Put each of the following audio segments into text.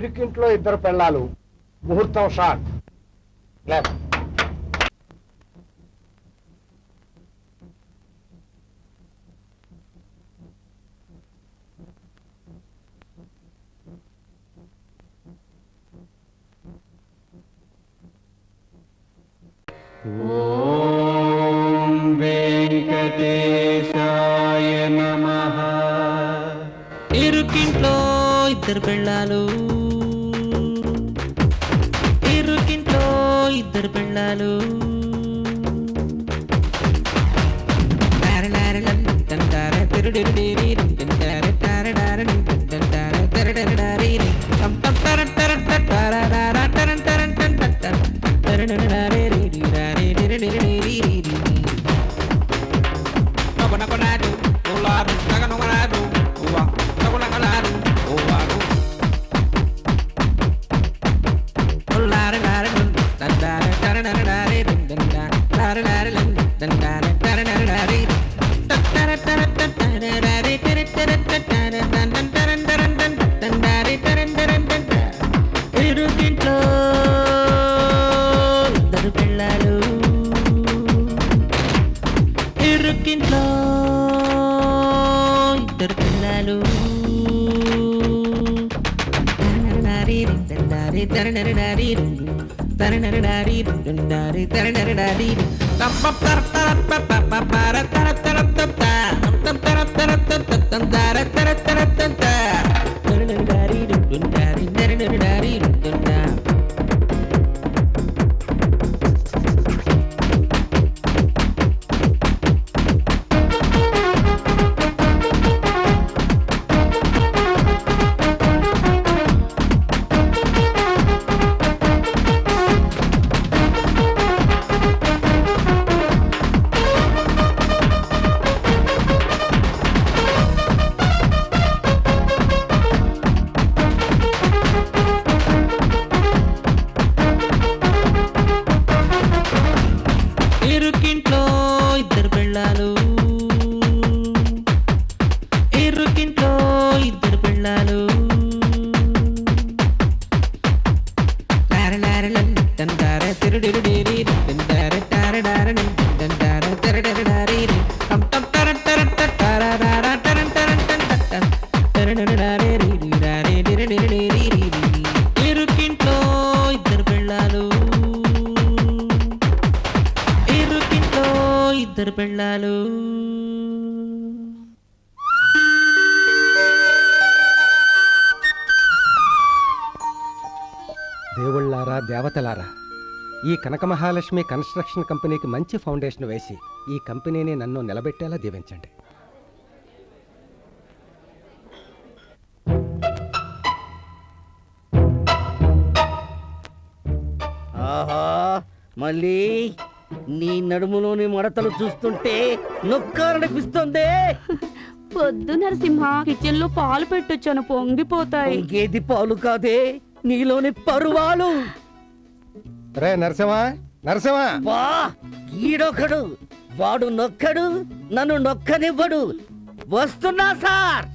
ఇరుకింట్లో ఇద్దరు పెళ్ళాలు. ముహూర్తం షాట్ నమః. ఇరుకింట్లో ఇద్దరు పెళ్ళాలు. ఇద్దరు పెళ్ళాలు. தர தர தர தர தர ఇరుకింట్లో ఇద్దరు పెళ్ళాలు. ఇరుకింట్లో ఇద్దరు పెళ్ళాలు. దేవుళ్ళారా దేవతలారా. ఈ కనక మహాలక్ష్మి కన్స్ట్రక్షన్ కంపెనీకి మంచి ఫౌండేషన్ వేసి ఈ కంపెనీని నన్ను నిలబెట్టేలా దీవించండి. ఆహా మళ్ళీ నీ నడుములోని మడతలు చూస్తుంటే నొక్కాలనిపిస్తుంది పొద్దు నరసింహ కిచెన్లో పాలు పెట్టొచ్చాను పొంగిపోతాయి. ఇంకేది పాలు కాదే. నీలోని పరువాలు. రే నరసింహ నరసింహ. వా ఈడొకడు వాడు నొక్కడు నన్ను నొక్కనివ్వడు. వస్తున్నా సార్.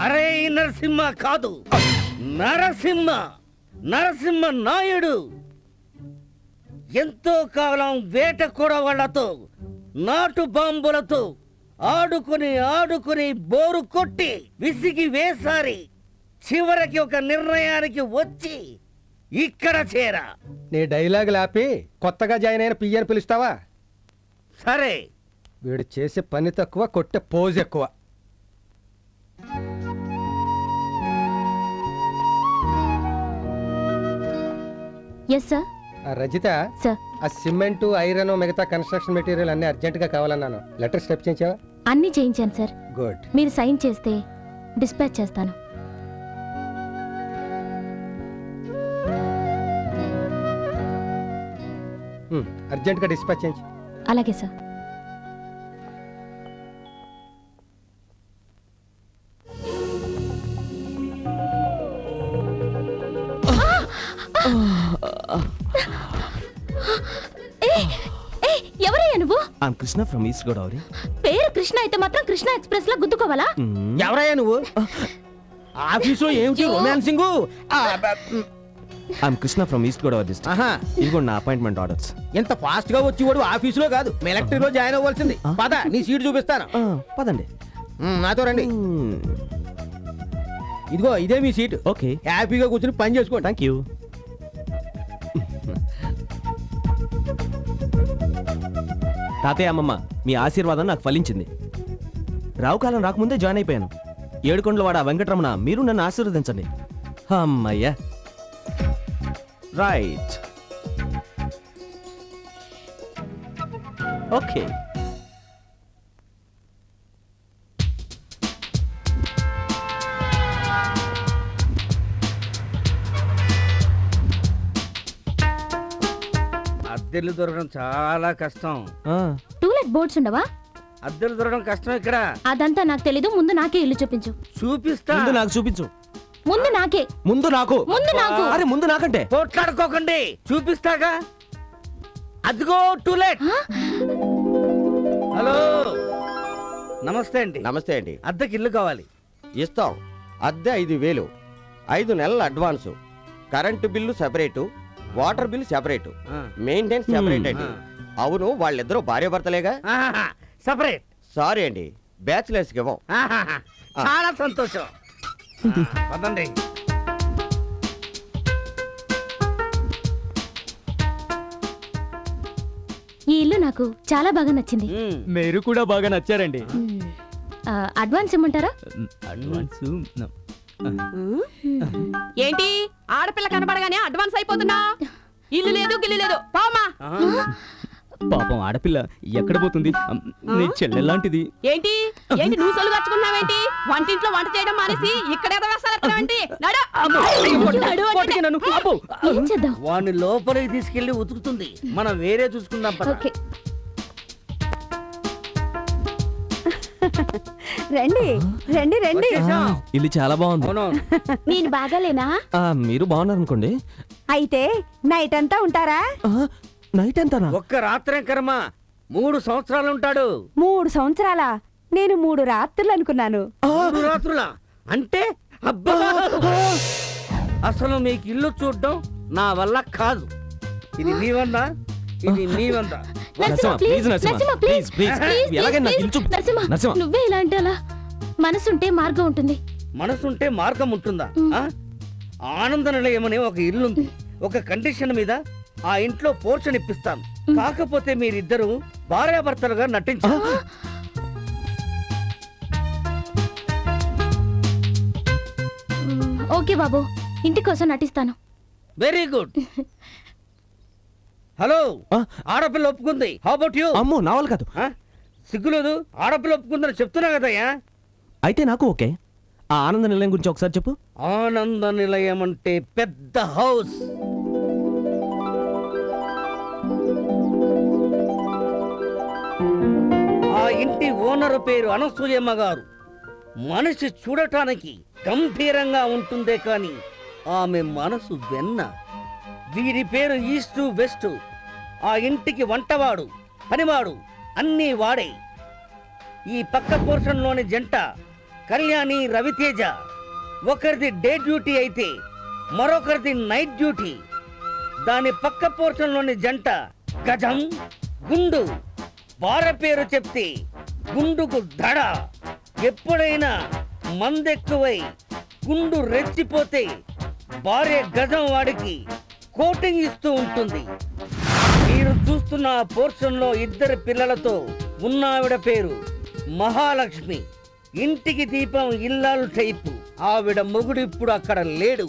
అరే నరసింహ కాదు. నరసింహ నరసింహ నాయుడు. ఎంతో కాలం వేట కూడా వాళ్ళతో నాటు బాంబులతో ఆడుకుని ఆడుకుని బోరు కొట్టి విసిగి వేసారి చివరికి ఒక నిర్ణయానికి వచ్చి ఇక్కడ చేరా. నీ డైలాగ్ లాపి కొత్తగా జాయిన్ అయిన పియ్యని పిలుస్తావా? సరే. వీడు చేసే పని తక్కువ కొట్టే పోజ్ ఎక్కువ. ఎస్ సార్ ఆ రజిత సార్ ఆ సిమెంట్ ఐరన్ మిగతా కన్స్ట్రక్షన్ మెటీరియల్ అన్ని అర్జెంటుగా కావాలన్నాను. లెటర్ స్టెప్ చేయించావా? అన్ని చేయించాను సార్ గుడ్. మీరు సైన్ చేస్తే డిస్పాచ్ చేస్తాను. అర్జెంటుగా డిస్పాచ్ చేయించు. అలాగే సార్. ఎవరయ్యా నువ్వు? I'm Krishna from East Godavari పేరు కృష్ణ అయితే మాత్రం కృష్ణ ఎక్స్ప్రెస్లో గుద్దుకోవాలా? ఎవరయ్యా నువ్వు? ఆఫీసులో ఏమిటి? Romancing I'm Krishna from East Godavari district ఆహా. ఇదిగోండి నా అపాయింట్మెంట్ ఆర్డర్స్ ఇంత ఫాస్ట్గా వచ్చేవాడు ఆఫీసులో కాదు. మిలిటరీలో జాయిన్ అవ్వాల్సింది. పద నీ సీట్ చూపిస్తాను. పదండి. నాతో రండి. ఇదిగో ఇదే మీ సీట్ ఓకే. హ్యాపీగా కూర్చుని పని చేసుకోండి. థ్యాంక్ యూ తాతయ్య అమ్మమ్మ మీ ఆశీర్వాదం నాకు ఫలించింది. రావు కాలం రాకముందే జాయిన్ అయిపోయాను. ఏడుకొండల వాడ వెంకటరమణ మీరు నన్ను ఆశీర్వదించండి. అమ్మయ్యా. రైట్ ఓకే అద్దెలు దొరకడం చాలా కష్టం. టూలెట్ బోర్డ్స్ ఉండవా? అద్దెలు దొరకడం కష్టం ఇక్కడ. అదంతా నాకు తెలీదు ముందు నాకే ఇల్లు చూపించు. చూపిస్తా. ముందు నాకు చూపించు. ముందు నాకే. ముందు నాకు? ముందు నాకు. అరే ముందు నాకంటే. పోట్లాడుకోకండి. చూపిస్తాగా? అదిగో టూలెట్ హలో. నమస్తే అండి. నమస్తే అండి. అద్దెకి ఇల్లు కావాలి. ఇస్తాం. అద్దె ఐదు వేలు. ఐదు నెలల advance. Current bill separate. Water bill separate. Maintenance separate అండి. అవును వాళ్ళిద్దరూ భార్యాభర్తలేగా? ఆహాహా, సపరేట్. సారీ అండి. బ్యాచిలర్స్కి ఇవ్వం. చాలా సంతోషం. పదండి. ఈ ఇల్లు నాకు చాలా బాగా నచ్చింది. మీరు కూడా బాగా నచ్చారండి. ఆ, అడ్వాన్స్ ఇమ్మంటారా? అడ్వాన్స్ ఏంటి? ఆడపిల్ల కనబడగానే అడ్వాన్స్ అయిపోతున్నా? ఇల్లు లేదు గిల్లు లేదు. పోమా పాపం ఆడపిల్ల ఎక్కడ పోతుంది? నీ చెల్లెలాంటిది. ఏంటి? ఏంటి నువ్వు సొలు కచ్చుకున్నావేంటి వంటింట్లో వంట చేయడం మానేసి ఇక్కడ వాడిని లోపలికి తీసుకెళ్ళి ఉతుకుతుంది. మనం వేరే చూసుకుందాం పద. ఓకే. రండి రండి రండి. ఇల్లు చాలా బాగుంది. నేను బాగాలేనా? ఆ, మీరు బాగున్నారు అనుకోండి అయితే నైట్ అంతా ఉంటారా? నైట్ ఎంతనా? ఒక్క రాత్రే కర్మ. మూడు సంవత్సరాలు ఉంటాడు. మూడు సంవత్సరాల? నేను మూడు రాత్రులు అనుకున్నాను. మూడు రాత్రులా? అంటే? అబ్బా! అసలు మీకు ఇల్లు చూడడం నా వల్ల కాదు. ఇది నీ వల్ల ఇది నీ వల్ల. Narasimha please please, Narasimha, Narasimha please please, please. Please ఎలాగైనా నాకు ఇల్లు చూపు. నరసింహ నరసింహ. నువ్వే ఇలా అంటే అలా మనసుంటే మార్గం ఉంటుంది. మనసుంటే మార్గం ఉంటుందా. ఆ? ఆనంద నిలయమని ఒక ఇల్లుంది. ఒక కండిషన్ మీద ఆ ఇంట్లో పోర్షన్ ఇప్పిస్తాను. కాకపోతే మీరిద్దరు భార్యాభర్తలుగా నటించారు ఓకే బాబు ఇంటి కోసం నటిస్తాను. Very good. హలో? ఆడపిల్ల ఒప్పుకుంది. హౌ అబౌట్ యూ అమ్మో నా వాళ్ళు కాదు. సిగ్గులేదు ఆడపిల్ల ఒప్పుకుందని చెప్తున్నా కదయ్యా. అయితే నాకు ఓకే. ఆ ఆనంద నిలయం గురించి ఒకసారి చెప్పు. ఆనంద నిలయం అంటే పెద్ద హౌస్. ఆ ఇంటి ఓనరు పేరు అనసూయమ్మ గారు. మనిషి చూడటానికి గంభీరంగా ఉంటుందే కాని ఆమె మనసు వెన్న. వీరి పేరు ఈస్టు వెస్ట్. ఆ ఇంటికి వంటవాడు పనివాడు అన్నీ వాడే. ఈ పక్క పోర్షన్లోని జంట కళ్యాణి రవితేజ. ఒకరిది డే డ్యూటీ అయితే మరొకరిది నైట్ డ్యూటీ. దాని పక్క పోర్షన్లోని జంట గజం గుండు. వార పేరు చెప్తే గుండుకు దడ. ఎప్పుడైనా మందెక్కువై గుండు రెచ్చిపోతే భార్య గజం వాడికి కోటింగ్ ఇస్తూ ఉంటుంది. మీరు చూస్తున్న పోర్షన్లో ఇద్దరు పిల్లలతో ఉన్నావిడ పేరు మహాలక్ష్మి. ఇంటికి దీపం ఇల్లాలు టైపు. ఆవిడ మొగుడు ఇప్పుడు అక్కడ లేడు.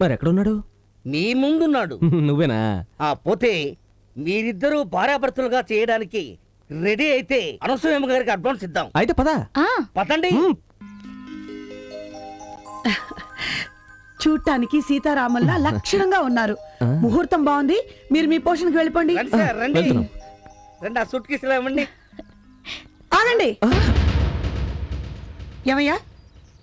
మరి ఎక్కడున్నాడు మీ ముందున్నాడు. నువ్వేనా? ఆ పోతే మీరిద్దరూ భార్యాభర్తలుగా చేయడానికి రెడీ అయితే అనసూయమ్మ గారికి అడ్వాన్స్ ఇద్దాం. అయితే పదా. ఆ. పదండి. చూడటానికి సీతారాముల్లా లక్షణంగా ఉన్నారు. ఆ. ముహూర్తం బాగుంది. మీరు మీ పోషణకి వెళ్ళిపోండి. రండి సార్ రండి. వెళ్తున్నాం. రండి ఆ సూట్ కేసులో ఇవ్వండి. ఆగండి. ఏమయ్యా?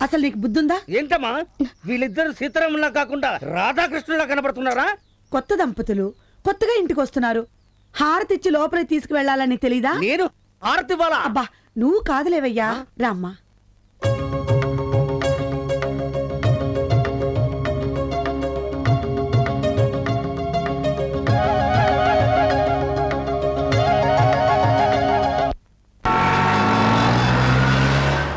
అసలు నీకు బుద్ధుందా? ఏంటమ్మా? వీళ్ళిద్దరు సీతారాములా కాకుండా రాధాకృష్ణులా కనబడుతున్నారా? కొత్త దంపతులు కొత్తగా ఇంటికి వస్తున్నారు. హారతిచ్చి లోపలికి తీసుకువెళ్ళాలని తెలీదా? నేను ఆరతి వాళ్ళ అబ్బా నువ్వు కాదులేవయ్యా. రామ్మా.